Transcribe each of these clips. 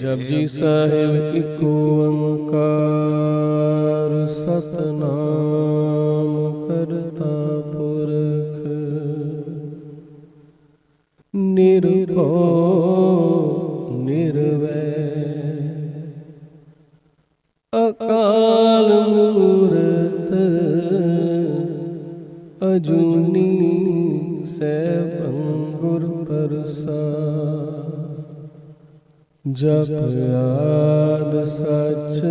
ਜਪਜੀ ਸਾਹਿਬ ਇੱਕ ਓੰਕਾਰ, ਸਤਨਾਮ ਕਰਤਾ ਪੁਰਖ। ਨਿਰਭਉ ਨਿਰਵੈਰ ਅਕਾਲ ਮੂਰਤ, ਅਜੂਨੀ ਸੈਭੰ ਗੁਰ ਪ੍ਰਸਾਦ ਜਪ ਆਦ ਸਚ,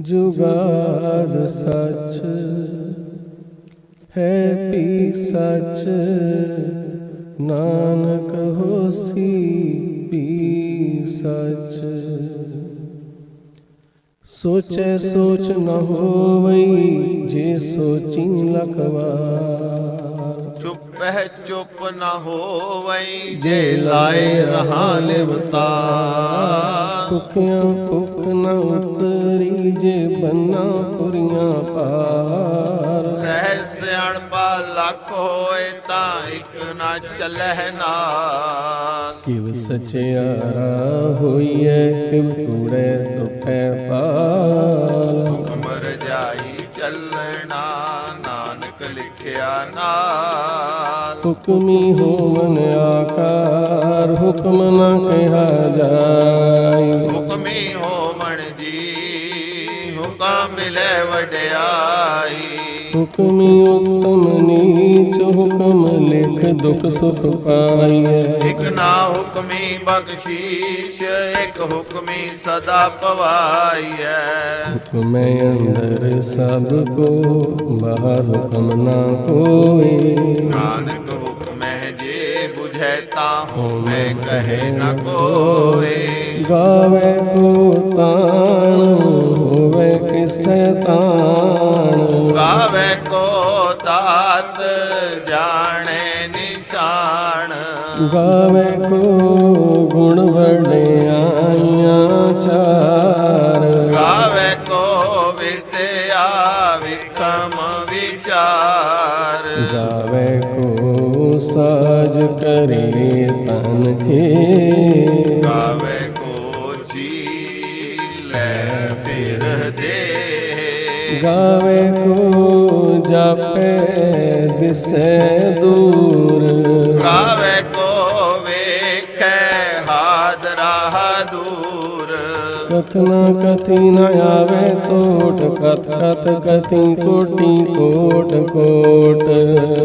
ਜੁਗਾਦ ਸਚ। ਹੈ ਪੀ ਸਚ, ਨਾਨਕ ਹੋਸੀ ਪੀ ਸਚ। ਸੋਚੈ ਸੋਚ ਨ ਹੋਵਈ, ਜੇ ਸੋਚੀ ਲਖਵਾ। ਚੁੱਪ ਹੈ ਚੁੱਪ ਨਾ ਹੋਵਈ। ਜੇ ਲਾਏ ਰਹਾ ਲਿਵਤਾਰ ਭੁਖਿਆਂ ਭੁਖ ਨ ਉਤਰੀ ਜੇ ਬੰਨਾ ਪੁਰੀਆਂ ਪਾਰ। ਸਹਿ ਸਿਆਣਪਾ ਲੱਖ ਹੋਏ ਤਾਂ ਇੱਕ ਨਾ ਚੱਲਹਿ ਨਾਲ ਕਿਵ ਸਚਿਆਰਾ ਹੋਈਐ ਕਿਵ ਕੂੜੈ ਦੁਖੈ ਪਾਲ ਹੁਕਮ ਰਜਾਈ ਚੱਲਣਾ ਨਾਨਕ ਲਿਖਿਆ ਨਾਲ ਹੁਕਮੀ ਹੋਵਨ ਆਕਾਰ ਹੁਕਮ ਨ ਕਿਹਾ ਜਾਈ ਹੁਕਮੀ ਹੋਵਣ ਜੀ। ਹੁਕਮ ਮਿਲੇ ਵਡਿਆਈ। ਹੁਕਮੀ ਉਤਮ ਨੀਚ ਹੁਕਮ ਲਿਖ ਦੁਖ ਸੁਖ ਪਾਈਐ। ਇਕ ਨਾ ਹੁਕਮੀ ਬਖਸ਼ੀਸ਼ ਇਕ ਹੁਕਮੀ ਸਦਾ ਪਵਾਈਐ। ਹੁਕਮੈ ਅੰਦਰ ਸਭ ਕੋ ਬਾਹਰ ਹੁਕਮ ਨਾ ਕੋਈ ਨਾਨਕ ਹੁਕਮੈ ਜੇ 부ਝੈ ਤਾ ਹੋਮੈ ਕਹੇ ਨ ਕੋਏ ਗਾਵੇ ਕੋ ਤਾਣ ਹੋਵੇ ਕਿਸੈ ਤਾਣ ਗਾਵੇ ਕੋ ਦਾਤ ਜਾਣੇ ਨਿਸ਼ਾਨ। ਗਾਵੇ ਕੋ ਗੁਣ ਵਡਿਆਈਆਂ ਚਾਰ। ਗਾਵੇ ਕੋ ਵਿਦਿਆ ਵਿਖਮ ਵਿਚਾਰ। ਗਾਵੇ ਕੋ ਸਾਜ ਕਰੇ ਤਨ ਕੇ ਗਾਵੇ ਕੋ ਜਾਪੇ ਦਿਸੈ ਦੂਰ। ਗਾਵੇ ਕੋ ਵੇਖੈ ਹਾਦਰਾ ਦੂਰ। ਕਥਨਾ ਕਥੀ ਨ ਆਵੇ ਟੋਟ ਕਥ ਕਥ ਕਥੀ ਕੋਟੀ ਕੋਟ ਕੋਟ।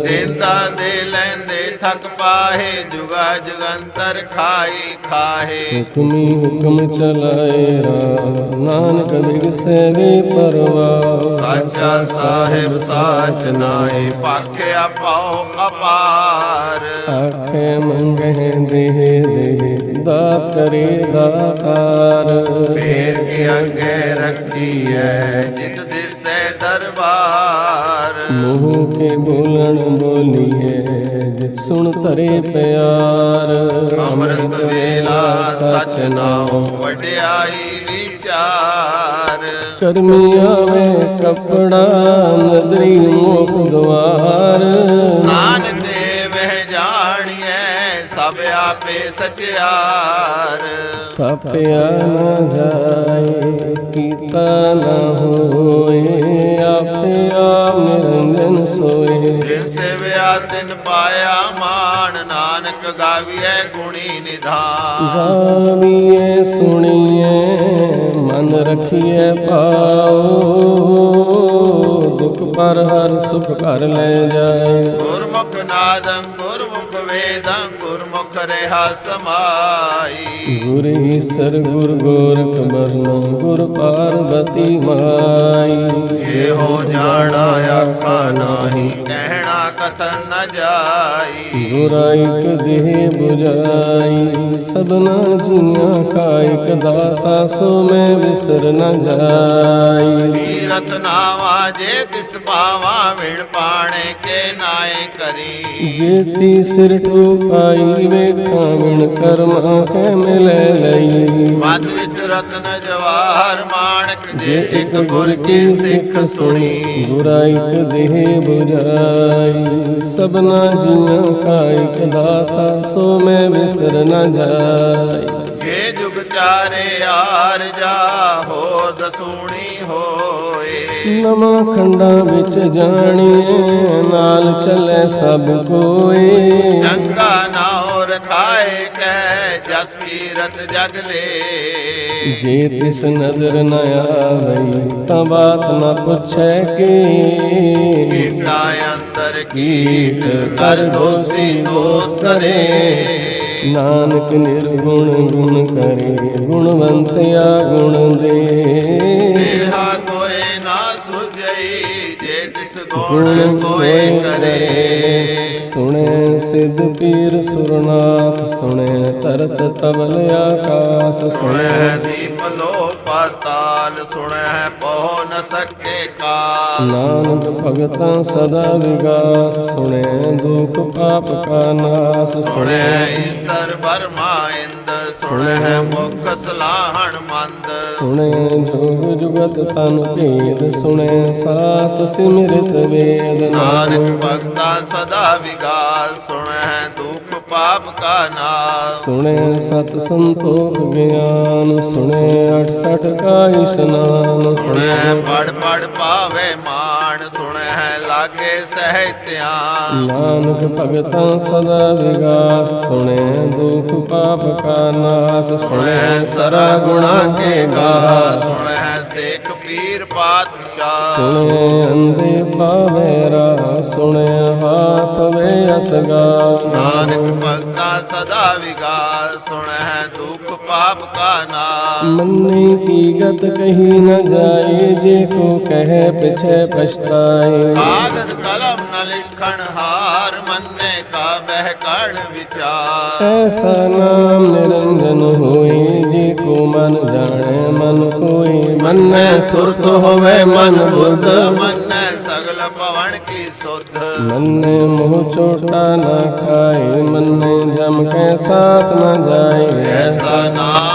ਦੇਂਦਾ ਦੇ ਲੈਂਦੇ ਥਕ ਪਾਹੇ ਜੁਗਾ ਜਗੰਤਰ ਖਾਈ ਖਾਹੇ। ਹੁਕਮੀ ਹੁਕਮ ਚਲਾਏ ਰਾ ਨਾਨਕ ਵਿਗਸੈ ਵੇ ਪਰਵਾ ਸਾਚਾ ਸਾਹਿਬ ਸਾਚ ਨਾਏ ਪਾਖਿਆ ਪਾਉ ਅਪਾਰ। ਆਖੇ ਮੰਗਹਿ ਦੇਹ ਦੇਹ ਦਾਤ ਕਰੇ ਦਾਤਾਰ। ਫੇਰ ਕੇ ਅੱਗੇ ਰੱਖੀਐ ਜਿਤ ਦਰਬਾਰ। ਮੂੰਹ ਕੇ ਬੋਲਣ ਬੋਲੀਏ ਜਿਤ ਸੁਣ ਤਰੇ ਪਿਆਰ। ਅੰਮ੍ਰਿਤ ਵੇਲਾ ਸਚ ਨਾਉ ਵਡਿਆਈ ਵਿਚਾਰ। ਕਰਮੀ ਆਵੇ ਕਪੜਾ ਨਦਰੀ ਮੁਖ ਦਵਾਰ। ਨਾਨਕ ਦੇ ਵਹਿ ਜਾਣੀਐ ਸਭ ਆਪੇ ਸਚਿਆਰ। ਥਾਪਿਆ ਨਾ ਜਾਏ ਕੀਤਾ ਨਾ ਹੋਏ। ਗਾਵੀਏ ਸੁਣੀਏ ਮਨ ਰਖੀਏ ਪਾਓ ਦੁਖ ਪਰ ਹਰ ਸੁਖ ਕਰ ਲੈ ਜਾਏ। ਗੁਰਮੁਖ ਨਾਦੰ ਗੁਰਮੁਖ ਵੇਦੰ ਗੁਰਮੁਖ ਰਹਾ ਸਮਾਈ। ਗੁਰ ਈਸਰ ਗੁਰ ਗੋਰਖ ਬਰਨਮ ਗੁਰ ਪਾਰਬਤੀ ਮਾਈ। ਇਹੋ ਜਾਣਾ ਆਖਾ ਨਾਹੀ ਕਹਿਣਾ ਕਥਨ ਨ ਜਾਈ ਗੁਰਾਇਕ ਦੇਹ 부ਜਾਈ ਸਭਨਾ ਜੀਆਂ ਕਾ ਇਕ ਦਾਤਾ ਸੋ ਮੈਂ ਵਿਸਰ ਨ ਜਾਈ। ਤੀਰਤ ਨਾਵਾ ਜੇ ਤਿਸ ਪਾਵਾ ਵਿਣ ਪਾਣੇ ਕੇ ਨਾਏ ਕਰੀ। ਜੇਤੀ ਸਿਰ ਟੁਕਾਈ ਵੇਖਾਂ ਵਿਣ ਕਰਮਾ ਕੈ ਮਿਲੈ ਲਈ। ਮਤ ਵਿੱਚ ਰਤਨ ਜਵਾਹਰ ਮਾਣਕ ਜੇ ਇੱਕ ਗੁਰ ਕੀ ਸਿੱਖ ਸੁਣੀ ਗੁਰਾਇਕ ਦੇਹ 부ਜਾਈ ਸਭਨਾ ਜੀਆਂ ਕਾ ਇਕ ਦਾਤਾ ਸੋ ਮੈਂ ਵਿਸਰ ਨ ਜਾਈ ਜੇ ਜੁਗ ਚਾਰੇ ਆਰ ਜਾ ਹੋਰ ਦਸੂਣੀ ਹੋਏ। ਨਵਾਂ ਖੰਡਾਂ ਵਿੱਚ ਜਾਣੀਏ ਨਾਲ ਚੱਲੇ ਸਭ ਕੋਈ ਚੰਗਾ ਨਾਉ ਰਖਾਏ ਕਹਿ ਜਸ ਕੀਰਤ ਜਗ ਲੇ। ਜੇ ਤਿਸ ਨਜ਼ਰ ਨ ਆਵਈ ਤਾਂ ਬਾਤ ਨ ਪੁੱਛੈ ਕੀ। ਕੀਟਾ ਅੰਦਰ ਕੀਟ ਕਰ ਦੋਸੀ ਦੋਸਤ ਰੇ ਨਾਨਕ ਨਿਰਗੁਣ ਗੁਣ ਕਰੇ ਗੁਣਵੰਤਿਆ ਗੁਣ ਦੇ। ਦੇਹਾ ਕੋਏ ਨਾ ਸੁਝਈ ਜੇ ਤਿਸ ਗੁਣ ਕੋਏ ਕਰੇ। ਸੁਣੇ ਸਿੱਧ ਪੀਰ ਸੁਰਨਾਥ ਸੁਣੇ ਤਰਤ ਤਵਲ ਆਕਾਸ ਸੁਣੇ ਦੀਪ ਲੋ ਪਾਤਾਲ ਸੁਣੈ ਪਹੁ ਨ ਸਕੇ ਕਾਲ। ਨਾਨਕ ਭਗਤਾਂ ਸਦਾ ਵਿਗਾਸ ਸੁਣੇ ਦੁਖ ਪਾਪ ਕਾ ਨਾਸ ਸੁਣੇ ਸੁਣੈ ਈਸਰ ਬਰਮਾ ਇੰਦ ਸੁਣੈ ਮੁਖ ਸਲਾਹਣ ਮੰਦ। ਸੁਣੇ ਜੋਗ ਜੁਗਤ ਤਨ ਭੇਦ ਸੁਣੇ ਸਾਸ ਸਿਮਰਤ ਵੇਦ ਨਾਨਕ ਭਗਤਾ ਸਦਾ ਵਿਗਾਸ ਸੁਣੈ ਦੁਖ ਪਾਪ ਕਾ ਨਾਸ। ਸੁਣੇ ਸਤ ਸੰਤੋਖ ਗਿਆਨ ਸੁਣੇ 68 ਕਾ ਇਸ਼ਨਾਨ। ਸੁਣੈ ਪੜ ਪੜ ਪਾਵੇ ਮਾਣ ਸੁਣੈ ਲਾਗੇ ਸਹਿ ਧਿਆਨ ਨਾਨਕ ਭਗਤਾਂ ਸਦਾ ਵਿਗਾਸ ਸੁਣੇ ਦੁਖ ਪਾਪ ਕਾ ਨਾਸ ਸੁਣੇ ਸੁਣੈ ਸਰਾ ਗੁਣਾ ਕੇ ਗਾ ਸੁਣੈ ਸੇਖ ਪੀਰ ਪਾਤਸ਼ਾਹ। ਸੁਣੇ ਅੰਦੇ ਪਾਵੇ ਰਾ ਸੁਣੇ ਹਾਥ ਵੇ ਅਸਗਾ। ਨਾਨਕ ਭਗਤਾ ਸਦਾ ਵਿਗਾਸ ਸੁਣੈ ਦੁਖ ਪਾਪ ਕਾ ਨਾਸ ਮੰਨੇ ਕੀ ਗਤ ਕਹੀ ਨ ਜਾਏ ਜੇ ਕੋ ਕਹੇ ਪਿਛੇ ਪਛਤਾਏ। ਕਾਗਦ ਕਲਮ ਨ ਲਿਖਣ ਹਾਰ ਮੰਨੇ ਕਾ ਬਹਿ ਕਣ ਵਿਚਾਰ ਐਸਾ ਨਾਮ ਨਿਰੰਜਨ ਹੋਏ ਜੇ ਕੋ ਮਨ ਜਾਣੇ ਮਨ ਕੋਈ ਮੰਨੈ ਸੁਰਤ ਹੋਵੇ ਮਨ ਬੁੱਧ ਮੰਨੈ ਸਗਲ ਪਵਨ ਕੀ ਸੁਧ ਮੰਨੇ ਮੋਹ ਚੋਟਾ ਨਾ ਖਾਏ ਮੰਨੇ ਜਮ ਕੇ ਸਾਥ ਨ ਜਾਏ ਐਸਾ ਨਾਮ ਨਿਰੰਜਨ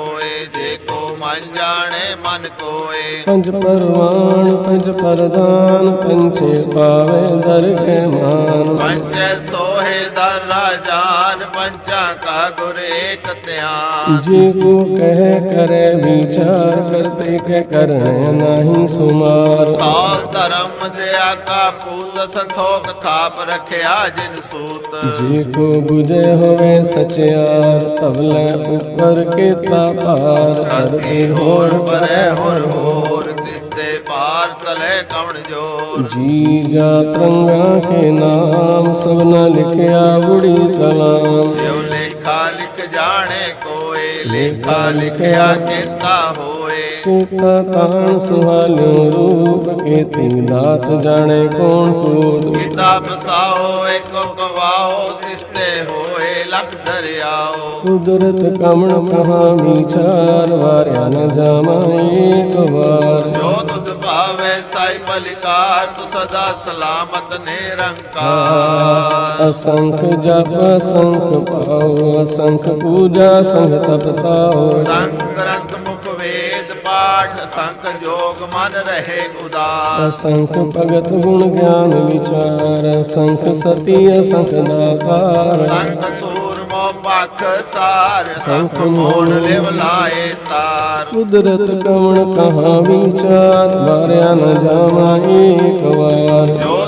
ਮਨ ਜਾਣੇ ਮਨ ਕੋਏ। ਪੰਜ ਪਰਵਾਨ ਪੰਜ ਪਰਦਾਨ ਪੰਚੇ ਪਾਵੇ ਦਰਗਹਿ ਮਾਨ ਪੰਚੈ ਸੋਹੇ ਦਰ ਰਾਜਾਨ ਪੰਚਾ ਕਾ ਗੁਰ ਏਕ ਧਿਆਨ। ਜੇ ਕੋ ਕਹੇ ਕਰੇ ਵਿਚਾਰ ਕਰਤੇ ਕੇ ਕਰਣੇ ਨਹੀਂ ਸੁਮਾਰ। ਕਾਲ ਧਰਮ ਦਿਆ ਕਾ ਪੂਤ ਸੰਤੋਖ ਥਾਪ ਰਖਿਆ ਜਿਨ ਸੂਤ। ਜੇ ਕੋ 부ਜੇ ਹੋਵੇ ਸਚਿਆਰ ਤਵਲੇ ਉੱਪਰ ਕੀਤਾ ਪਾਰ ਧਰਤੀ ਹੋਰ ਪਰੈ ਹੋਰ ਹੋਰ ਤਿਸਤੇ ਪਾਰ ਤਲੇ ਕਵਣ ਜੋਰ। ਜੀ ਜਾ ਤਰੰਗਾ ਕੇ ਨਾਮ ਸਭਨਾ ਲਿਖਿਆ ਬੁੜੀ ਕਲਾਮ। ਜੋ ਲੇਖਾ ਲਿਖ ਜਾਣੇ ਕੋਏ ਲੇਖਾ ਲਿਖਿਆ ਕੀਤਾ ਹੋਏ। ਚੇਤਾ ਤਾਣ ਸੁਹਾਲਿਓ ਰੂਪ ਕੀਤੀ ਦਾਤ ਜਾਣੇ ਕੌਣ ਕੂਦ। ਕਿਤਾਬ ਸਾਓ ਏਕੋ ਕਵਾਓ ਤਿਸਤੇ ਹੋਏ ਲਖ ਦਰਿਆਓ। ਕੁਦਰਤ ਕਮਣ ਕਹਾ ਵਿਚਾਰ ਵਾਰਿਆ ਨ ਜਾਵਾ ਏਕ ਵਾਰ। ਜੋ ਸਾਈ ਬਲਿਕਾਰ ਤੂੰ ਸਦਾ ਸਲਾਮਤ ਨਿਰੰਕਾਰ। ਅਸੰਖ ਜਪ ਅਸੰਖ ਪਾਉ ਅਸੰਖ ਪੂਜਾ ਸੰਗ ਤਪਤਾਉ ਸੰਗ ਗ੍ਰੰਥ ਮੁਖ ਵੇਦ ਪਾਠ ਸੰਗ ਜੋਗ ਮਨ ਰਹੇ ਉਦਾਸ ਅਸੰਖ ਭਗਤ ਗੁਣ ਗਿਆਨ ਵਿਚਾਰ ਅਸੰਖ ਸਤੀ ਅਸੰਖ ਦਾਤਾਰ ਸੰਗ ਸੂਰਮੋ ਪਖ ਸਾਰ ਸੰਖ ਮੋੜ ਲਿਵ ਲਾਏ ਤਾਰ। ਕੁਦਰਤ ਕਵਣ ਕਹਾ ਵਿਚਾਰ ਵਾਰਿਆ ਨ ਜਾਵਾ ਏਕ ਵਾਰ। ਜੋ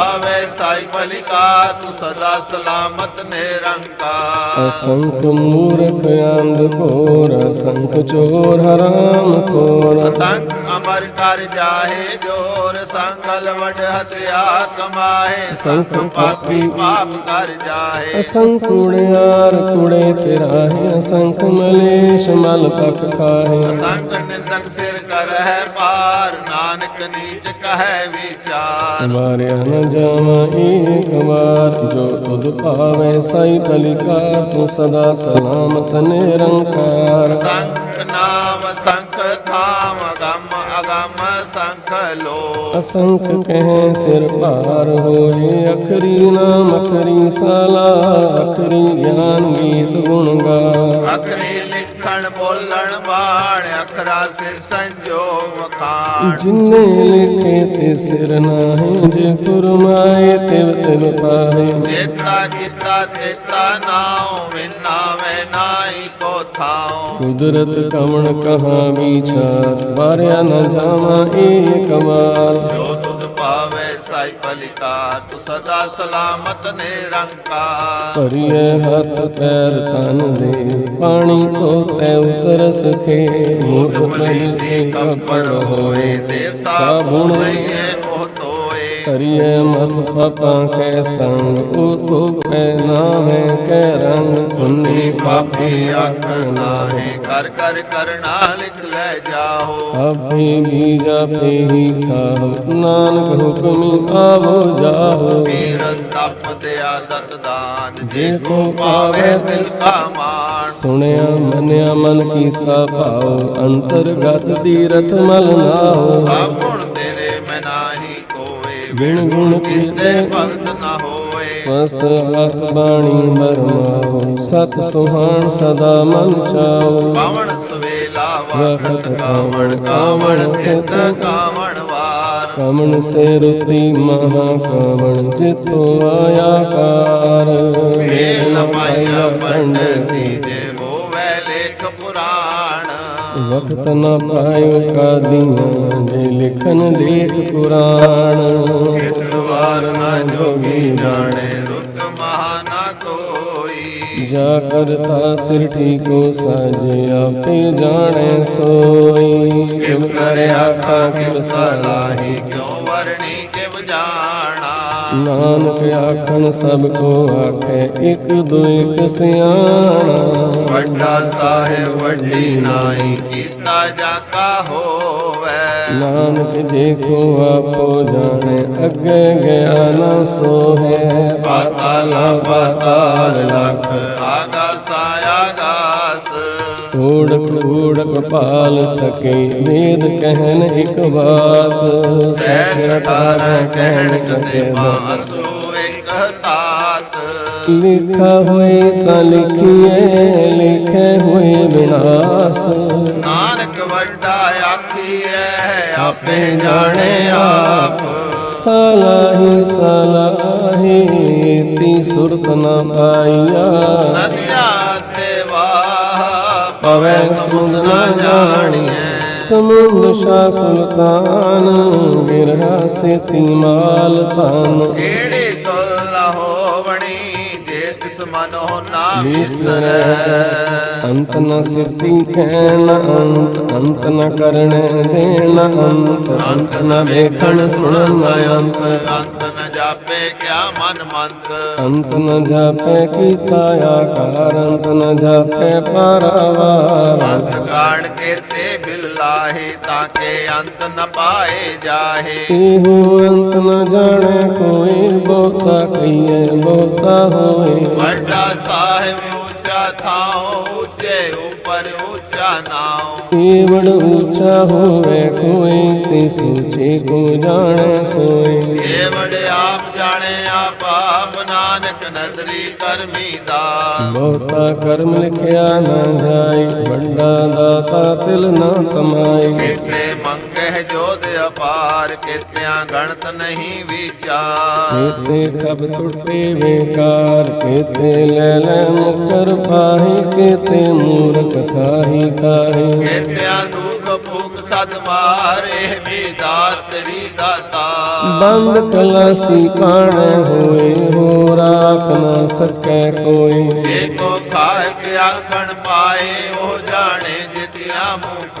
ਤੁਧ ਭਾਵੇ ਸਾਈ ਬਲਿਕਾਰ ਤੂੰ ਸਦਾ ਸਲਾਮਤ ਨਿਰੰਕਾਰ ਅਸੰਖ ਮੂਰਖ ਅੰਧ ਘੋਰ ਅਸੰਖ ਚੋਰ ਹਰਾਮ ਖੋਰ ਅਸੰਖ ਅਮਰ ਕਰ ਜਾਹੇ ਜੋਰ ਸੰਗਲ ਵਡ ਹਤਿਆ ਕਮਾਏ ਸੰਖ ਪਾਪੀ ਪਾਪ ਕਰ ਜਾਹੇ ਅਸੰਖ ਕੂੜਿਆਰ ਕੂੜੇ ਫਿਰਾਹੇ ਅਸੰਖ ਮਲੇਸ਼ ਮਲ ਪਖ ਖਾਹੇ ਸੰਖ ਨਿੰਦਕ ਸਿਰ ਕਰਹਿ ਪਾਰ ਨਾਨਕ ਨੀਚ ਕਹੈ ਵਿਚਾਰ ਮਾਰਿਆ ਨ ਜਾਵਾਂ ਏਕ ਵਾਰ ਜੋ ਤੁਧ ਭਾਵੇ ਸਾਈ ਪਲਿਕਾਰ ਤੂੰ ਸਦਾ ਸਲਾਮਤ ਨਿਰੰਕਾਰ। ਸੰਖ ਨਾਮ ਸੰਖ ਥਾਮ ਅਗੰਮ ਅਗੰਮ ਸੰਖ ਲੋ ਅਸੰਖ ਕਹਿ ਸਿਰ ਭਾਰ ਹੋਏ ਅਖਰੀ ਨਾਮ ਅਖਰੀ ਸਾਲਾ ਅਖਰੀ ਗਿਆਨ ਗੀਤ ਗੁਣ ਗਾ ਅਖਰੀ ਬੋਲਣ ਬਾਣ ਅਖਰਾ ਸਿਰ ਸੰਜੋਗ ਵਖਾਣ ਜਿਨੇ ਲਿਖੇ ਤੇ ਸਿਰ ਨਾਹੀ ਜੇ ਫਰਮਾਏ ਤਿਵ ਤਿਵ ਪਾਹੇ। ਦੇਤਾ ਕੀਤਾ ਤੇਤਾ ਨਾਉ ਵਿਨਾ ਨਾਹੀ। ਥਾਉ ਕੁਦਰਤ ਕਵਣ ਕਹਾ ਵਿਚਾਰ ਵਾਰਿਆ ਨ ਜਾਵਾਂ ਏਕ ਵਾਰ ਜੋ ਤੁਧ ਪਾਵੇ ਸਾਈ ਪਲਿਕਾਰ ਤੂੰ ਸਦਾ ਸਲਾਮਤ ਨਿਰੰਕਾਰ। ਭਰੀਏ ਹੱਥ ਪੈਰ ਤਨ ਦੇ ਪਾਣੀ ਧੋਤੇ ਉਤਰ ਸਕੇ ਮੁਖ ਮਲੀ ਦੇ ਕੱਪੜ ਹੋਏ ਦੇ ਸਾਬੁਣ ਲਈਏ ਕਰੀਏ ਮਤ ਪਾਪਾ ਕੈ ਸੰਗ ਉਹ ਤੋ ਪੈ ਨਾ ਹੈ ਕੈ ਰੰਗ। ਪੁੰਨੀ ਪਾਪੀ ਆਖਣ ਨਾਹੀ ਕਰ ਕਰ ਕਰਣਾ ਲਿਖ ਲੈ ਜਾਓ। ਆਪੇ ਬੀਜਾ ਪੇ ਹੀ ਖਾਓ ਨਾਨਕ ਹੁਕਮੀ ਆਵੋ ਜਾਹੋ ਪੀਰ ਤਪ ਦੇ ਆਦਤ ਦਾਨ ਜੇ ਕੋ ਪਾਵੇ ਦਿਲ ਕਾ ਮਾਨ ਸੁਣਿਆ ਮੰਨਿਆ ਮਨ ਕੀਤਾ ਭਾਉ ਅੰਤਰਗਤ ਦੀਰਥ ਮਲ ਨਾਓ। ਸਭ ਗੁਣ ਬਿਨ ਗੁਣ ਕੀਤੇ ਭਗਤ ਨਾ ਹੋਏ। ਸਵਸਤ ਹੱਥ ਬਾਣੀ ਬਰਮਾਓ ਸਤ ਸੁਹਾਣ ਸਦਾ ਮਨ ਚਾਓ। ਕਾਵਣ ਸਵੇਲਾ ਵਖਤ ਕਾਵਣ ਕਾਵਣ ਤਿਤ ਕਾਵਣ। ਵਾਰ। ਕਮਣ ਸੇ ਰੁਤੀ ਮਹਾ ਕਵਣ ਜਿਤੋ ਆਇਆ ਕਾਰ। ਮੇਲ ਪਾਇਆ ਪੰਡਤੀ ਪੁਰਾਣ ਵਕਤ ਨ ਪਾਇਓ ਕਾਦੀਆਂ ਜੇ ਲਿਖਨ ਲੇਖ ਪੁਰਾਣ। ਵਾਰ ਨਾ ਜੋਗੀ ਜਾਣੇ ਰੁੱਤ ਮਹਾ ਨਾ ਕੋਈ। ਜਾ ਕਰਤਾ ਸਿਰ ਠੀਕੋ ਸਾਜੇ ਆਪੇ ਜਾਣੈ ਸੋਈ। ਕਿਵ ਕਰ ਆਖਾਂ ਕਿਵ ਸਲਾਹੀ ਕਿਉ ਵਰਣੀ? ਨਾਨਕ ਆਖਣ ਸਭ ਕੋ ਆਖੇ ਇੱਕ ਦੋ ਇੱਕ ਸਿਆਣਾ। ਵੱਡਾ ਸਾਹਿਬ ਵੱਡੀ ਨਾਈ ਕੀਤਾ ਜਾ ਕਾ ਹੋਵੇ। ਨਾਨਕ ਜੇ ਕੋ ਆਪੋ ਜਾਣੇ ਅੱਗੇ ਗਿਆ ਨਾ ਸੋਹੈ। ਪਾਤਾਲਾ ਪਾਤਾਲ ਲਖ ਆਗਾਸ ਊੜਕ ਊੜਕ ਪਾਲ ਥਕੇ ਵੇਦ ਕਹਿਨ ਇੱਕ ਬਾਤ। ਸਹਿ ਸਤਾਰਹ ਕਹਿਣ ਕਤੇ ਇੱਕ ਤਾਤ। ਲਿਖਾ ਹੋਏ ਤਾਂ ਲਿਖੀਏ ਲਿਖੇ ਹੋਏ ਵਿਨਾਸ਼। ਨਾਨਕ ਵੱਡਾ ਆਖੀਐ ਆਪੇ ਜਾਣੇ ਆਪ। ਸਲਾਹੀ ਸਲਾਹੀ ਤੀ ਸੁਰਤ ਨ ਪਾਈਆ। ਵਾਹ ਪਵੈ ਸਮੁੰਦ ਨਾ ਜਾਣੀਐ। ਸਮੁੰਦ ਸ਼ਾ ਸੁਲਤਾਨ ਬਿਰਹਾ ਸੇਤੀ ਮਾਲ ਤਾਨ ਕਿਹੜੀ ਤੁਲ ਹੋਵਣੀ ਜੇ ਤਿਸ ਮਨੋ ਨਾ ਵਿਸਰੈ? ਅੰਤ ਨ ਸਿਰਤੀ ਕਹਿਣ ਅੰਤ ਅੰਤ ਨ ਕਰਨ ਦੇਣ ਅੰਤ ਅੰਤ ਨ ਵੇਖਣ ਸੁਣਨ ਅੰਤ। ਅੰਤ ਨ ਜਾਪੇ ਮਨ ਮੰਤ ਅੰਤ ਨ ਜਾਪੈ ਕੀਤਾ ਆਕਾਰ ਅੰਤ ਨ ਜਾਪੈ ਪਰਵਾਰ। ਅੰਤ ਕਾਣ ਕੇਤੇ ਬਿਲ ਲਾਹੇ ਤਾਂ ਕਿ ਅੰਤ ਨ ਪਾਏ ਜਾਹੇ। ਇਹੋ ਅੰਤ ਨ ਜਾਣੈ ਕੋਈ ਬਹੁਤਾ ਕਹੀਏ ਬਹੁਤਾ ਹੋਏ। ਵੱਡਾ ਸਾਹਿਬ ਉੱਚਾ ਥਾਉ ਉੱਚੇ ਉਪਰ ਉੱਚਾ ਨਾਉ। ਏਵੜ ਉੱਚਾ ਹੋਵੇ ਕੋਈ ਤੇ ਸੋਚੇ ਕੋ ਜਾਣੈ ਸੋਏ। ਕੇਵੜ ਆਪ ਜਾਣੇ ਆਪ ਆਪ ਨਾਨਕ ਨਦਰੀ ਕਰਮੀ ਦਾ ਬਹੁਤਾ ਕਰਮ ਲਿਖਿਆ ਨਾ ਜਾਏ ਵੱਡਾ ਦਾਤਾ ਤਿਲ ਨਾ ਕਮਾਏ। ਕਿਤੇ ਮੰਗਹਿ ਜੋਧ ਅਪਾਰ ਕਿਤਿਆਂ ਗਣਤ ਨਹੀਂ ਵਿਚਾਰ। ਕੇਤੇ ਖਬ ਟੁੱਟੇ ਵੇਕਾਰ ਕੇਤੇ ਲੈ ਲੈ ਮੁਕਰ ਪਾਹੇ ਕੇਤੇ ਮੂਰਖ ਖਾਹੀ ਖਾਹੇ। ਕਿਤਿਆਂ ਦੁਖ ਭੂਖ ਸਦ ਮਾਰੇ ਵੀ ਦਾਤਰੀ ਦਾਤਾ ਬੰਦ ਕਲਾਸੀ ਪਾਣੈ ਹੋਏ ਹੋ ਰਾਖ ਨਾ ਸਕੈ ਕੋਈ। ਜੇ ਕੋ ਖਾਇ ਕੇ ਆਖਣ ਪਾਏ ਉਹ ਜਾਣੇ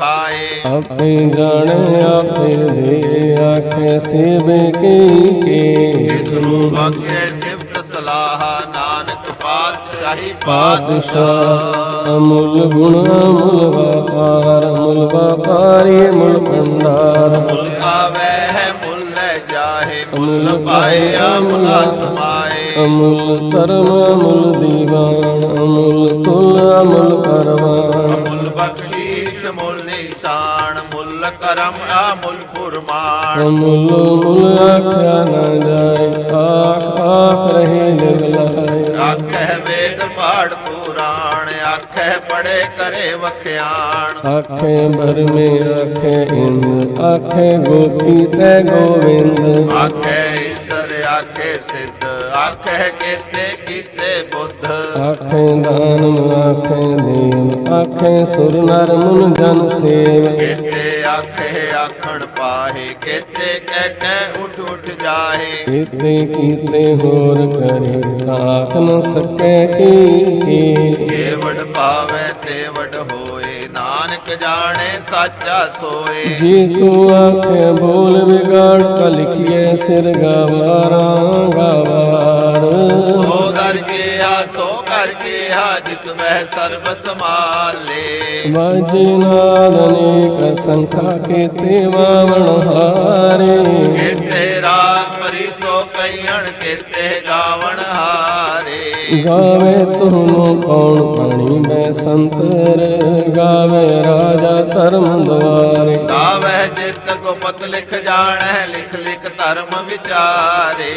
ਖਾਏ ਆਪੇ ਜਾਣੇ ਆਪੇ ਦੇ ਆਖੇ ਸੇਵੇ ਕੀ ਕੇ ਜਿਸ ਨੂੰ ਬਖਸ਼ੇ ਸਿਫਤ ਸਲਾਹ ਨਾਨਕ ਪਾਤਸ਼ਾਹੀ ਪਾਤਸ਼ਾਹ ਅਮੁੱਲ ਗੁਣ ਅਮੁੱਲ ਵਪਾਰ ਅਮੁੱਲ ਵਪਾਰੀ ਮੁੱਲ ਭੰਡਾਰ। ਮੁੱਲ ਆਵੇ ਹੈ ਮੁੱਲ ਲੈ ਜਾਹੇ ਮੁੱਲ ਪਾਇਆ ਮੁਲਾ ਸਮਾਏ ਅਮੁੱਲ ਧਰਮ ਅਮੁੱਲ ਦੀਵਾਨ ਅਮੁੱਲ ਤੁਲ ਅਮੁੱਲ ਕਰਵਾਨ। ਕਰਮ ਆ ਮੁੱਲ ਫੁਰਮਾਨ ਅਮੁੱਲ ਮੁੱਲ ਆਖਿਆ ਨਾ ਜਾਏ ਆਖ ਆਖ ਰਹੇ ਲਿਵ ਲਾਏ ਆਖੇ ਵੇਦ ਪਾੜ ਪੁਰਾਣ ਆਖੇ ਪੜੇ ਕਰੇ ਵਖਿਆਣ ਆਖੇ ਬਰਮੇ ਆਖੇ ਇੰਦ ਆਖੇ ਗੋਪੀ ਤੈ ਗੋਵਿੰਦ ਆਖੇ ਆਖੇ ਸਿੱਧ ਆਖੇ ਕੀਤੇ ਕੀਤੇ ਬੁੱਧ। ਆਖੇ ਦਾਨਮ ਆਖੇ ਦੇਵ ਆਖੇ ਸੁਰ ਨਰ ਮੁਨ ਜਨ ਸੇਵ। ਕੀਤੇ ਆਖੇ ਆਖਣ ਪਾਹੇ ਕੀਤੇ ਕਹਿ ਕਹਿ ਉਠ ਉਠ ਜਾਹੇ। ਕੀਤੇ ਕੀਤੇ ਹੋਰ ਕਰੇ ਤਾਕ ਨ ਸਕੈ ਕੀ ਵਡ ਪਾਵੇ ਤੇ ਵਡ ਹੋਏ। ਨਾਨਕ ਜਾਣੇ ਸਾਚਾ ਸੋਏ। ਜੀ ਤੂੰ ਆਖੇ ਬੋਲ ਵਿਗਾੜ ਤਾ ਲਿਖੀਏ ਸਿਰ ਗਵਾਰਾਂ ਗਵਾਰ। ਸੋ ਦਰ ਗਿਆ ਸੋ ਕਰ ਗਿਆ ਜਿਤ ਵਹਿ ਸਰਬ ਸਮਾਲੇ ਵਾਜੇ ਨਾਦ ਅਨੇਕ ਸੰਖਾ ਕੀਤੇ ਵਾਵਣ ਹਾਰੇ। ਕੀਤੇ ਰਾਗ ਪਰੀ ਸੋ ਕਈਣ ਕੀਤੇ ਗਾਵਣ ਹਾਰੇ। ਗਾਵੇ ਤੁਹਨੂੰ ਕੌਣ ਪਾਣੀ ਮੈਂ ਸੰਤਰ ਗਾਵੇ ਰਾਜਾ ਧਰਮ ਦੁਆਰੇ। ਗਾਵਹਿ ਜਿਤ ਕੋ ਪਤ ਲਿਖ ਜਾਣੈ ਲਿਖ ਲਿਖ ਧਰਮ ਵਿਚਾਰੇ।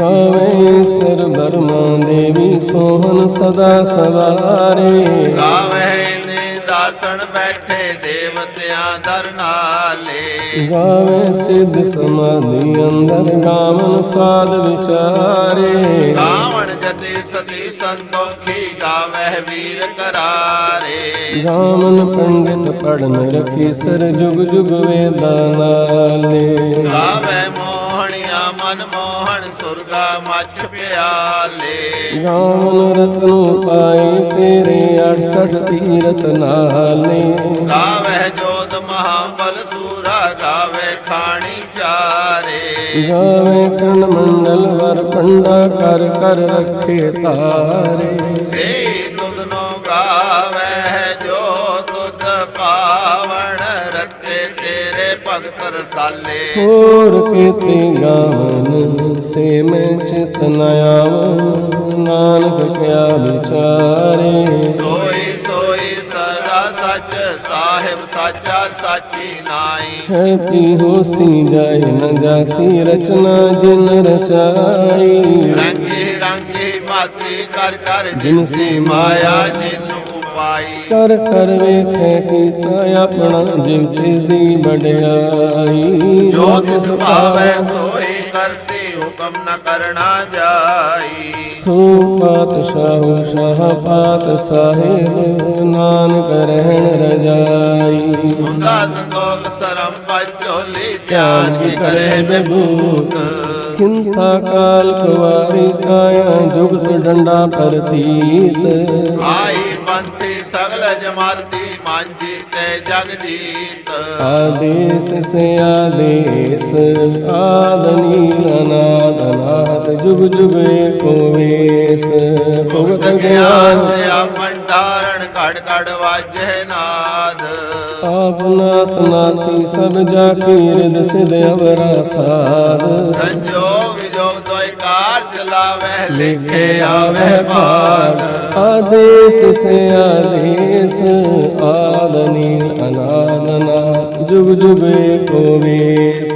ਗਾਵੇ ਸਰ ਬਰਮਾ ਦੇਵੀ ਸੋਹਨ ਸਦਾ ਸਵਾਰੇ। ਗਾਵਹਿ ਨੇ ਦਾਸਣ ਬੈਠੇ ਦੇਵਤਿਆਂ ਦਰ ਨਾਲੇ। ਗਾਵੇ ਸਿੱਧ ਸਮਾਧੀ ਅੰਦਰ ਗਾਵਨ ਸਾਧ ਵਿਚਾਰੇ। ਗਾਵਣ ਜਤੀ ਸਤੀ ਸੰਤੋਖੀ ਗਾਵਹਿ ਵੀਰ ਕਰਾਰੇ। ਗਾਵਨ ਪੰਡਿਤ ਪੜਨ ਰਖੀ ਸਰ ਜੁਗ ਜੁਗ ਵੇਦਾਂ ਨਾਲੇ। ਗਾਵੈ ਮੋਹਣਿਆ ਮਨ ਮੋਹਣ ਸੁਰਗਾ ਮਛ ਪਿਆਲੇ। ਗਾਵਨ ਰਤਨੁ ਪਾਏ ਤੇਰੇ 68 ਤੀਰਤ ਨਾਲੇ। ਗਾਵਹਿ ਜੋਤ ਮਹਾਬਲ ਸੂਰਾ ਗਾਵੈ ਖਾਣੀ ਚਾਰੇ। ਗਾਵੇ ਕਣ ਮੰਡਲ ਵਰ ਪੰਡਾ ਕਰ ਕਰ ਰੱਖੇ ਤਾਰੇ। ਸੇ ਤੁਧ ਨੋ ਗਾਵੈ ਜੋ ਤੁਧ ਪਾਵਣ ਰਤੇ ਤੇਰੇ ਭਗਤ ਰਸਾਲੇ। ਹੋਰ ਕੀਤੇ ਗਾਵਨ ਸੇ ਮੈਂ ਚਿਤ ਨ ਆਵਨ ਨਾਨਕ ਕਿਆ ਵਿਚਾਰੇ। ਸੋਈ ਸਾਹਿਬ ਸਾਚਾ ਸਾਚੀ ਨਾਈ। ਹੈ ਪੀ ਹੋਸੀ ਜਾਏ ਨ ਜਾਸੀ ਰਚਨਾ ਜਿਨ ਰਚਾਈ। ਰੰਗੇ ਰੰਗੇ ਬਾਤੀ ਕਰ ਕਰ ਜਿਨਸੀ ਮਾਇਆ ਜਿਨ ਉਪਾਈ ਕਰ ਕਰ ਵੇਖੇ ਕੀਤਾ ਆਪਣਾ ਜਿਵ ਤਿਸ ਦੀ ਵਡਿਆਈ। ਜੋ ਤਿਸ ਭਾਵੈ ਸੋਈ ਕਰਸੀ ਹੁਕਮ ਨ ਕਰਨਾ ਜਾਈ। ਸੋ ਪਾਤਸ਼ਾਹ ਸ਼ਾਹ ਪਾਤ ਸਾਹਿਬ ਨਾਨਕ ਰਹਿਣ ਰਜਾਈ। ਹੁੰਦਾ ਸੰਤੋਖ ਸਰਮ ਪਚੋਲੀ ਧਿਆਨ ਕੀ ਕਰੇ ਬਬੂਤ ਕਿੰਥਾ ਕਾਲ ਕੁਵਾਰੀ ਕਾਇਆ ਜੁਗਤ ਡੰਡਾ ਪ੍ਰਤੀਤ। ਆਈ ਪੰਥੀ ਸਗਲ ਜਮਾਤੀ ਮਾਂਜੀ ਤੇ ਜਗ ਜੀਤ। ਆਦੇਸ ਤਿਸੇ ਆਦੇਸ ਆਦ ਨੀਲ ਅਨਾਦ ਅਨਾਦ ਜੁਗ ਜੁਗ ਏਕੋ ਵੇਸ ਭੁਗਤ ਗਿਆਨ ਤੇ ਆਪੰਡਾਰਣ ਘੜ ਘੜ ਵਾਜੇ ਨਾਦ। ਆਪ ਨਾਤ ਨਾਤੀ ਸਭ ਜਾ ਕੀ ਰਿਦ ਸਿਧ ਅਵਰਾ ਸਾਧ ਸੰਜੋਗ ਵਿਜੋਗ ਦੋਇ ਕਾਰ ਚਲਾਵੇ ਲਿਖੇ ਆਵੇ ਭਾਗ ਆਦੇਸ ਤਿਸੇ ਆਦੇਸ ਆਦ ਨੀਲ ਅਨਾਦ ਅਨਾਦ। ਜੁਗ ਜੁਗ ਏਕੋ ਵੇਸ।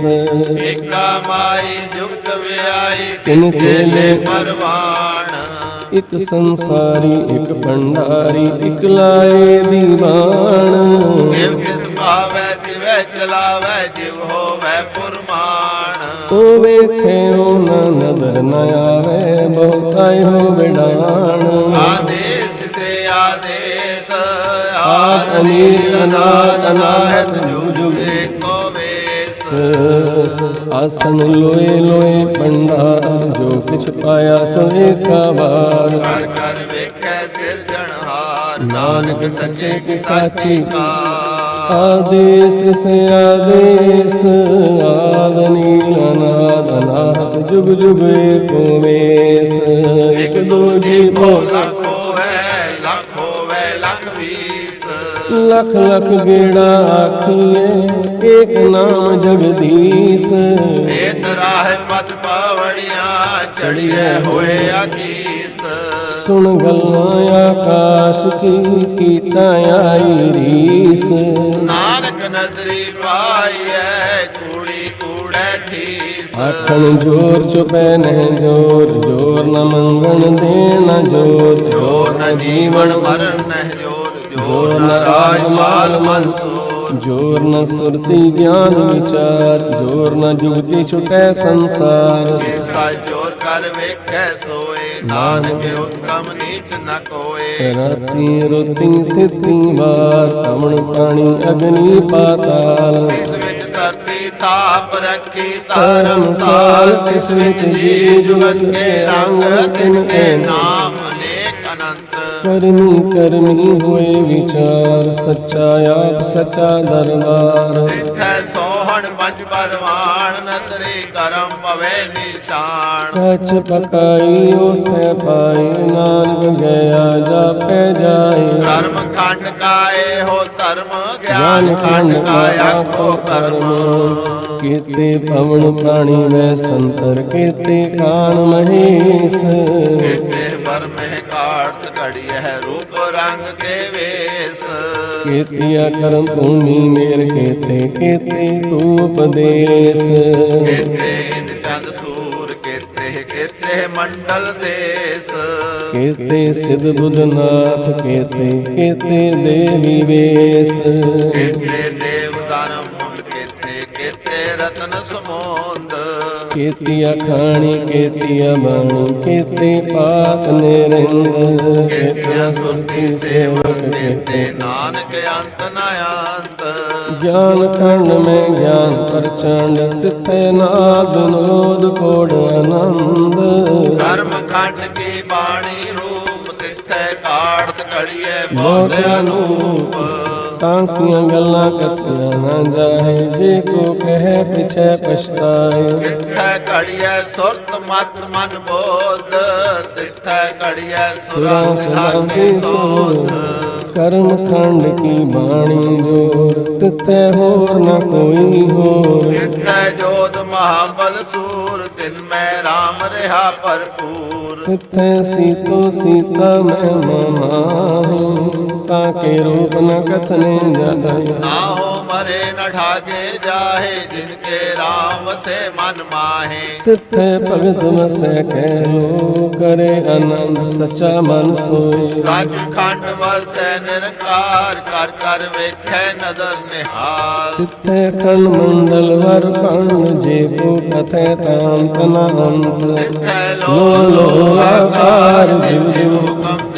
ਏਕਾ ਮਾਈ ਜੁਗਤ ਵਿਆਈ ਤਿਨ ਚੇਲੇ ਚੇਲੇ ਪਰਵਾਣ। ਇਕ ਸੰਸਾਰੀ ਇਕ ਭੰਡਾਰੀ ਇਕ ਲਾਏ ਦੀਵਾਨ। ਜਿਵ ਕਿਸ ਭਾਵੈ ਤਿਵੈ ਚਲਾਵੇ ਜਿਵ ਹੋਵੇ ਫੁਰਮਾਨ। ਉਹ ਵੇਖੇ ਉਹ ਨਾ ਨਦਰ ਨ ਆਵੇ ਬਹੁਤਾਈ ਹੋ ਵਿਡਾਣ ਆਦੇਸ ਤਿਸੇ ਆਦੇਸ। ਆਦ ਆਦ ਨੀਲ ਅਨਾਦ ਅਨਾਹਤ ਜੁਗ ਜੁਗ ਏਕੋ ਵੇਸ। ਆਸਣ ਲੋਏ ਲੋਏ ਭੰਡਾਰ ਜੋ ਕਿਛ ਪਾਇਆ ਸੋ ਏਕਾ ਵਾਰ ਕਰ ਕਰ ਵੇਖੈ ਸਿਰਜਣਹਾਰ ਨਾਨਕ ਸੱਚੇ ਕੀ ਸਾਚੀ ਕਾਰ। ਆਦੇਸ ਤਿਸ ਆਦੇਸ ਆਦ ਨੀਲ ਅਨਾਦ ਅਨਾਹਤ ਜੁਗ ਜੁਗ ਏਕੋ ਵੇਸ। ਇਕ ਦੂਜੀ ਭੋਲਾ ਲਖ ਲਖ ਗੇੜਾ ਆਖੀਏ ਏਕ ਨਾਮ ਜਗਦੀਸ਼। ਏਤ ਰਾਹ ਪਤ ਪਾਵੜੀਆਂ ਚੜੀਏ ਹੋਏ ਆਕੀਸ। ਸੁਣ ਗੱਲਾਂ ਆਕਾਸ਼ ਕੀ ਕੀਟਾਂ ਆਈ ਰੀਸ। ਨਾਨਕ ਨਦਰੀ ਪਾਈਐ ਕੂੜੀ ਕੂੜੈ ਠੀਸ। ਆਖਣ ਜੋਰ ਚੁਪੈ ਨਹਿ ਜੋਰ ਜੋਰ ਨ ਮੰਗਣ ਦੇਣ ਜੋਰ। ਜੋਰ ਨ ਜੀਵਨ ਮਰਨ ਨਹਿ ਜੋਰ। ਜੋਰ ਨ ਰਾਜ ਮਾਲ ਮਨਸੂਰ ਜੋਰ ਨ ਸੁਰਤੀ ਗਿਆਨ ਵਿਚਾਰ ਜੋਰ ਨ ਜੁਗਤੀ ਛੁਟੈ ਸੰਸਾਰ। ਜਿਸਾ ਜੋਰ ਕਰ ਵੇਖੈ ਸੋਏ ਨਾਨਕ ਉਤਮ ਨੀਚ ਨ ਕੋਏ। ਰਾਤੀ ਰੋਤੀ ਤਿੱਤੀ ਵਾਰ ਕਮਣ ਪਾਣੀ ਅਗਨੀ ਪਾਤਾਲ। ਇਸ ਵਿੱਚ ਧਰਤੀ ਤਾਪ ਰੱਖੀ ਧਰਮਸਾਲ ਤਿਸ ਵਿੱਚ ਜੀ ਜੁਗਤ ਕੇ ਰੰਗ ਤਿਨ ਕੇ ਨਾਮ। ਅਨੰਤ ਕਰਮੀ ਕਰਮੀ ਹੋਏ ਵਿਚਾਰ ਸੱਚਾ ਆਪ ਸੱਚਾ ਦਰਬਾਰ। ਤਿੱਥੈ ਸੋਹਣ ਪੰਜ ਪਰਵਾਨ ਨਦਰੀ ਕਰਮ ਪਵੇ ਨਿਸ਼ਾਨ। ਕੱਚ ਪਕਾਈ ਉਥੇ ਪਾਈ ਨਾਨਕ ਗਿਆ ਜਾਪੈ ਜਾਏ। ਕਰਮ ਖੰਡ ਕਾਏ ਹੋ ਧਰਮ ਗਿਆਨ ਖੰਡ ਕਾਇਆ ਕੋ ਕਰਮ। ਕੀਤੇ ਪਵਨ ਪ੍ਰਾਣੀ ਮੈਂ ਸੰਤਰ ਕੀਤੇ ਕਾਨ ਮਹੇਸ਼। ਕੀਤੇ ਬਰਮਹਿ ਕਾੜਤ ਘੜੀ ਹੈ ਰੂਪ ਰੰਗ ਕੇ ਵੇਸ। ਕੀਤਿਆ ਕਰਮ ਭੂਮੀ ਮੇਰ ਕੀਤੇ ਕੀਤੇ ਤੂੰ ਉਪਦੇਸ। ਕੀਤੇ ਚੰਦ ਸੂਰ ਕੀਤੇ ਕੀਤੇ ਮੰਡਲ ਦੇਸ। ਕੀਤੇ ਸਿਧ ਬੁੱਧਨਾਥ ਕੀਤੇ ਕੀਤੇ ਦੇਵੀ ਵੇਸ। ਕੀਤੇ ਦੇਵ ਦਾਨਵ ਕੀਤੇ ਰਤਨ ਸਮੁੰਦ। ਕੀਤਿਆ ਖਾਣੀ ਕੀਤਿਆ ਬਾਣੀ ਕੀਤੇ ਪਾਤ ਨਿਰੰਦ। ਕੀਤਿਆ ਸੁਰਤੀ ਸੇਵਕ ਕੀਤੇ ਨਾਨਕ ਅੰਤ ਨ ਅੰਤ ਗਿਆਨ ਖੰਡ ਮੈਂ ਗਿਆਨ ਪ੍ਰਚੰਡ ਤਿੱਥੇ ਨਾਦ ਵਿਨੋਦ ਕੋੜ ਆਨੰਦ। ਧਰਮ ਖੰਡ ਕੀ ਬਾਣੀ ਰੂਪ ਤਿੱਥੈ ਕਾੜਤ ਘੜੀਏ ਬੋਧ ਅਨੂਪ। ਤਾਂ ਕੀਆਂ ਗੱਲਾਂ ਕਥੀਆਂ ਨਾ ਜਾਏ ਜੇ ਕੋ ਕਹੇ ਪਿਛੇ ਪਛਤਾਏ। ਤਿੱਥੈ ਘੜੀਏ ਸੁਰਤ ਮਤ ਮਨ ਬੋਧ ਤਿੱਥੈ ਘੜੀਏ ਸੁਰਾਂ ਸੁਰਾਂ ਸਿਧਾਂ ਸਿਧਾਂ ਕੀ ਕੀ ਸੋਧ। ਸੋਧ। ਕਰਮ ਖੰਡ ਕੀ ਬਾਣੀ ਜੋਰ? ਤਿੱਥੇ ਹੋਰ ਨਾ ਕੋਈ ਹੋਰ। ਤਿੱਥੈ ਜੋਤ ਮਹਾਬਲ ਸੂਰ ਤਿਨ ਮੈਂ RAM ਰਹਾ ਭਰਪੂਰ। ਤਿੱਥੇ ਸੀਤੋ ਸੀਤਾ ਮੈਂ ਮਾਹੀ ਤਾਂ ਕੇ ਰੂਪ ਨ ਕਥਨੇ ਜਾਏ। ਨਾਹੋ ਮਰੇ ਨ ਠਾਗੇ ਜਾਹੇ ਜਿਨ ਕੇ RAM ਵਸੇ ਮਨ ਮਾਹੇ। ਤਿੱਥੇ ਭਗਤ ਵਸੈ ਕਹਿ ਲੋ ਕਰੇ ਆਨੰਦ ਸੱਚਾ ਮਨ ਸੋਏ ਸੱਚ ਖੰਡ ਵਸੈ ਨਿਰੰਕਾਰ ਕਰ ਕਰ ਵੇਖੈ ਨਦਰ ਨਿਹਾਲ। ਤਿੱਥੇ ਖੰਡ ਮੰਡਲ ਵਰ ਪੰਡ ਜੇ ਕੋ ਕਥੈ ਤਾਂਤ ਨ ਅੰਤ। ਤਿੱਥੈ ਲੋ ਲੋ ਆਕਾਰ ਜਿਵ ਜਿਵ ਹੁਕਮ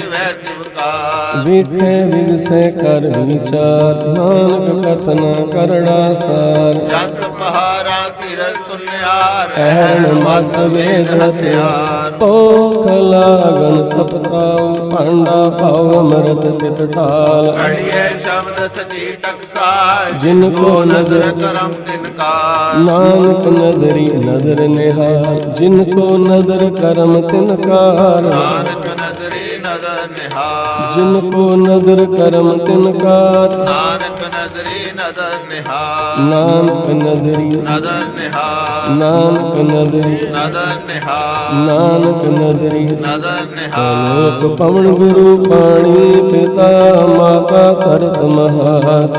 ਵਿਖੇ ਵਿਗਸੈ ਕਰ ਵਿਚਾਰ ਨਾਨਕ ਕਥਨਾ ਕਰੜਾ ਸਾਰ ਜੰਤ ਪਹਾਰਾ ਤਿਰ ਸੁਨਿਆਰ ਕਹਿਣ ਮਤ ਵੇਦ ਹਥਿਆਰ ਓ ਖਲਾਗਨ ਤਪਤਾਉ ਭਾਂਡਾ ਪਾਉ ਅਮਰਤ ਤਿਤ ਢਾਲ ਘੜੀਏ ਸ਼ਬਦ ਸਜੀ ਟਕਸਾਲ ਜਿਨ ਕੋ ਨਦਰ ਕਰਮ ਤਿਨ ਕਾਰ ਨਾਨਕ ਨਦਰੀ ਨਦਰ ਨਿਹਾਲ ਜਿਨ ਕੋ ਨਦਰ ਕਰਮ ਤਿਨ ਕਾਰ ਨਾਨਕ ਨਦਰੀ ਨਦਰ ਨਿਹਾਲ ਜਿਨ ਕੋ ਨਦਰ ਕਰਮ ਤਿਨ ਕਾਰ। ਨਾਨਕ ਨਦਰੀ ਨਦਰ ਨਿਹਾਲ ਨਾਨਕ ਨਦਰੀ। ਨਦਰ ਨਿਹਾਲ ਨਾਨਕ ਨਦਰੀ। ਨਦਰ ਨਿਹਾਲ ਨਾਨਕ ਨਦਰੀ। ਨਦਰ ਨਿਹਾਲ ਲੋਕ ਪਵਨ ਗੁਰੂ ਪਾਣੀ ਪਿਤਾ ਮਾਤਾ ਧਰਤ ਮਹਾਤ।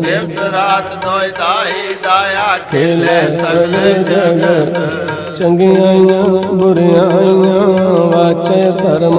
ਦਿਵਸ ਰਾਤ ਦੋਇ ਦਾਈ ਦਾਇਆ ਖੇਲੇ ਸਗਲ ਜਗਤ। ਚੰਗਿਆਈਆਂ ਬੁਰਿਆਈਆਂ ਵਾਚੇ ਧਰਮ